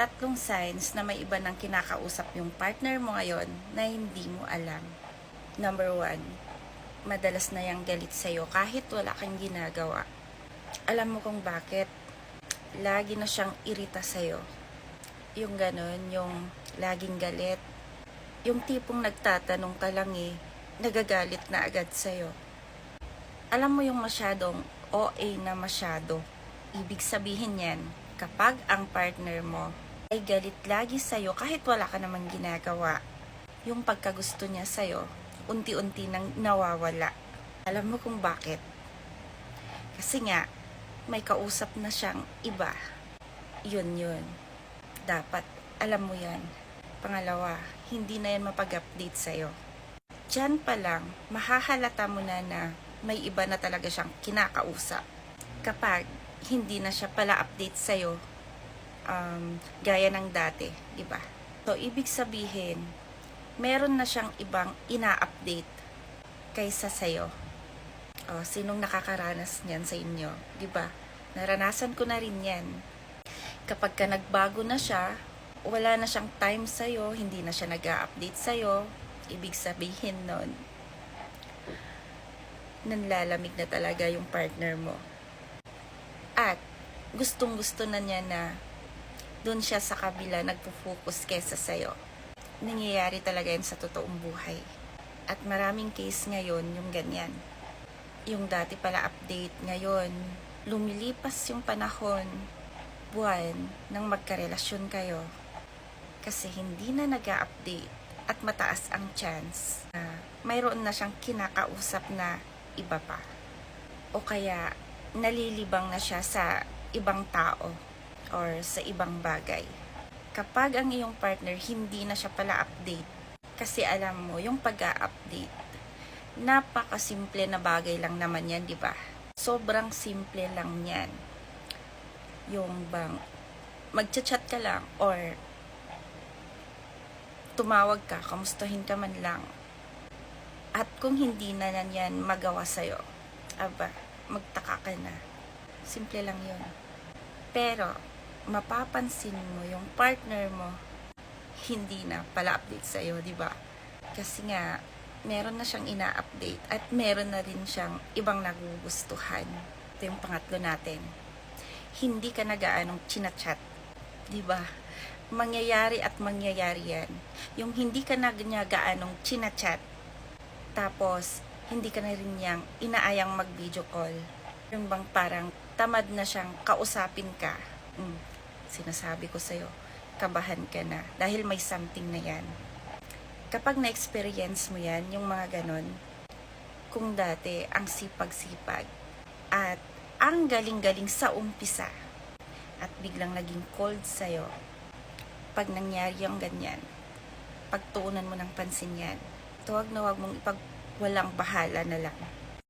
tatlong signs na may iba ng kinakausap yung partner mo ngayon na hindi mo alam. Number one, madalas na yung galit sa'yo kahit wala kang ginagawa. Alam mo kung bakit? Lagi na siyang irita sa'yo. Yung ganon, yung laging galit. Yung tipong nagtatanong ka lang eh, nagagalit na agad sa'yo. Alam mo yung masyadong OA na masyado. Ibig sabihin yan, kapag ang partner mo ay galit lagi sa'yo kahit wala ka namang ginagawa, yung pagkagusto niya sa'yo, unti-unti nang nawawala. Alam mo kung bakit? Kasi nga, may kausap na siyang iba. Yun yun. Dapat, alam mo yan. Pangalawa, hindi na yan mapag-update sa'yo. Diyan pa lang, mahahalata mo na na may iba na talaga siyang kinakausap. Kapag hindi na siya pala update sa'yo, um, gaya ng dati, di ba? So, ibig sabihin, meron na siyang ibang ina-update kaysa sa'yo. O, sinong nakakaranas niyan sa inyo, di ba? Naranasan ko na rin yan. Kapag ka nagbago na siya, wala na siyang time sa'yo, hindi na siya nag update sa'yo, ibig sabihin nun, nanlalamig na talaga yung partner mo. At gustong gusto na niya na doon siya sa kabila nagpo-focus kesa sa'yo. Nangyayari talaga yan sa totoong buhay. At maraming case ngayon yung ganyan. Yung dati pala update ngayon, lumilipas yung panahon, buwan, nang magkarelasyon kayo. Kasi hindi na nag update at mataas ang chance na mayroon na siyang kinakausap na iba pa. O kaya nalilibang na siya sa ibang tao or sa ibang bagay. Kapag ang iyong partner hindi na siya pala update, kasi alam mo, yung pag-update, napakasimple na bagay lang naman yan, di ba? Sobrang simple lang yan. Yung bang, magchat-chat ka lang or tumawag ka, kamustahin ka man lang. At kung hindi na yan magawa sa'yo, aba, magtaka ka na. Simple lang yun. Pero, mapapansin mo yung partner mo, hindi na pala update sa'yo, di ba? Kasi nga, meron na siyang ina-update at meron na rin siyang ibang nagugustuhan. Ito yung pangatlo natin. Hindi ka nagaanong chinachat, di ba? Mangyayari at mangyayari yan. Yung hindi ka na gaanong chinachat, tapos hindi ka na rin niyang inaayang mag-video call. Yung bang parang tamad na siyang kausapin ka. Mm, sinasabi ko sa'yo, kabahan ka na dahil may something na yan. Kapag na-experience mo yan, yung mga ganon, kung dati ang sipag-sipag at ang galing-galing sa umpisa at biglang naging cold sa'yo, pag nangyari yung ganyan, pagtuunan mo ng pansin yan, tuwag na wag mong ipag walang bahala na lang.